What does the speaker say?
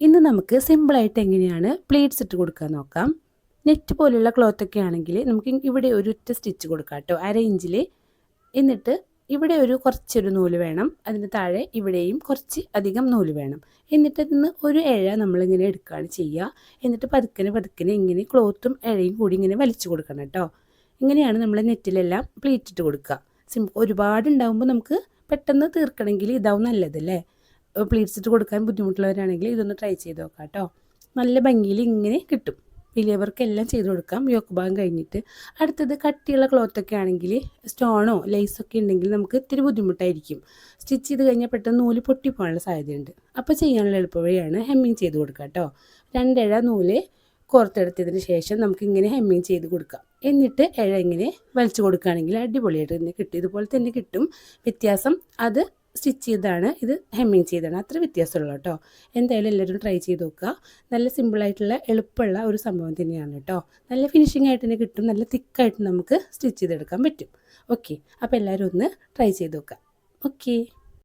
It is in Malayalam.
ഇന്ന് നമുക്ക് സിമ്പിളായിട്ട് എങ്ങനെയാണ് പ്ലേറ്റ്സ് ഇട്ട് കൊടുക്കാൻ നോക്കാം. നെറ്റ് പോലുള്ള ക്ലോത്തൊക്കെ ആണെങ്കിൽ നമുക്ക് ഇവിടെ ഒരു സ്റ്റിച്ച് കൊടുക്കാം കേട്ടോ. അര ഇഞ്ചിൽ എന്നിട്ട് ഇവിടെ ഒരു കുറച്ചൊരു നൂൽ വേണം. അതിന് താഴെ ഇവിടെയും കുറച്ച് അധികം നൂൽ വേണം. എന്നിട്ട് അതിന് ഒരു ഇഴ നമ്മളിങ്ങനെ എടുക്കുകയാണ് ചെയ്യുക. എന്നിട്ട് പതുക്കനെ പതുക്കനെ ഇങ്ങനെ ക്ലോത്തും ഇഴയും കൂടി ഇങ്ങനെ വലിച്ചു കൊടുക്കണം കേട്ടോ. ഇങ്ങനെയാണ് നമ്മൾ നെറ്റിലെല്ലാം പ്ലീറ്റിട്ട് കൊടുക്കുക. സിം ഒരുപാട് ഉണ്ടാകുമ്പോൾ നമുക്ക് പെട്ടെന്ന് തീർക്കണമെങ്കിൽ ഇതാവും നല്ലതല്ലേ പ്ലീറ്റ്സ് ഇട്ട് കൊടുക്കാൻ ബുദ്ധിമുട്ടുള്ളവരാണെങ്കിൽ ഇതൊന്ന് ട്രൈ ചെയ്ത് നോക്കാം കേട്ടോ നല്ല ഭംഗിയിൽ ഇങ്ങനെ കിട്ടും. വലിയവർക്കെല്ലാം ചെയ്ത് കൊടുക്കാം. യോക്ക് ഭാഗം കഴിഞ്ഞിട്ട് അടുത്തത് കട്ടിയുള്ള ക്ലോത്തൊക്കെ ആണെങ്കിൽ സ്റ്റോണോ ലേസൊക്കെ ഉണ്ടെങ്കിൽ നമുക്ക് ഇത്തിരി ബുദ്ധിമുട്ടായിരിക്കും. സ്റ്റിച്ച് ചെയ്ത് കഴിഞ്ഞാൽ പെട്ടെന്ന് നൂൽ പൊട്ടിപ്പോകാനുള്ള സാധ്യതയുണ്ട്. അപ്പോൾ ചെയ്യാനുള്ള എളുപ്പവഴിയാണ് ഹെമ്മിങ് ചെയ്ത് കൊടുക്കുക കേട്ടോ രണ്ടിഴ നൂൽ കോർത്തെടുത്തതിന് ശേഷം നമുക്ക് ഇങ്ങനെ ഹെമ്മിങ് ചെയ്ത് കൊടുക്കാം. എന്നിട്ട് ഇഴ ഇങ്ങനെ വലിച്ചു കൊടുക്കുകയാണെങ്കിൽ അടിപൊളിയായിട്ട് തന്നെ കിട്ടും. ഇതുപോലെ തന്നെ കിട്ടും. വ്യത്യാസം അത് സ്റ്റിച്ച് ചെയ്താണ്. ഇത് ഹെമ്മിങ് ചെയ്താണ്. അത്ര വ്യത്യാസമുള്ളൂ കേട്ടോ. എന്തായാലും എല്ലാവരും ട്രൈ ചെയ്ത് നോക്കുക. നല്ല സിമ്പിളായിട്ടുള്ള എളുപ്പമുള്ള ഒരു സംഭവം തന്നെയാണ് കേട്ടോ. നല്ല ഫിനിഷിംഗ് ആയിട്ട് തന്നെ കിട്ടും. നല്ല തിക്കായിട്ട് നമുക്ക് സ്റ്റിച്ച് ചെയ്തെടുക്കാൻ പറ്റും. ഓക്കെ അപ്പോൾ എല്ലാവരും ഒന്ന് ട്രൈ ചെയ്ത് നോക്കുക. ഓക്കെ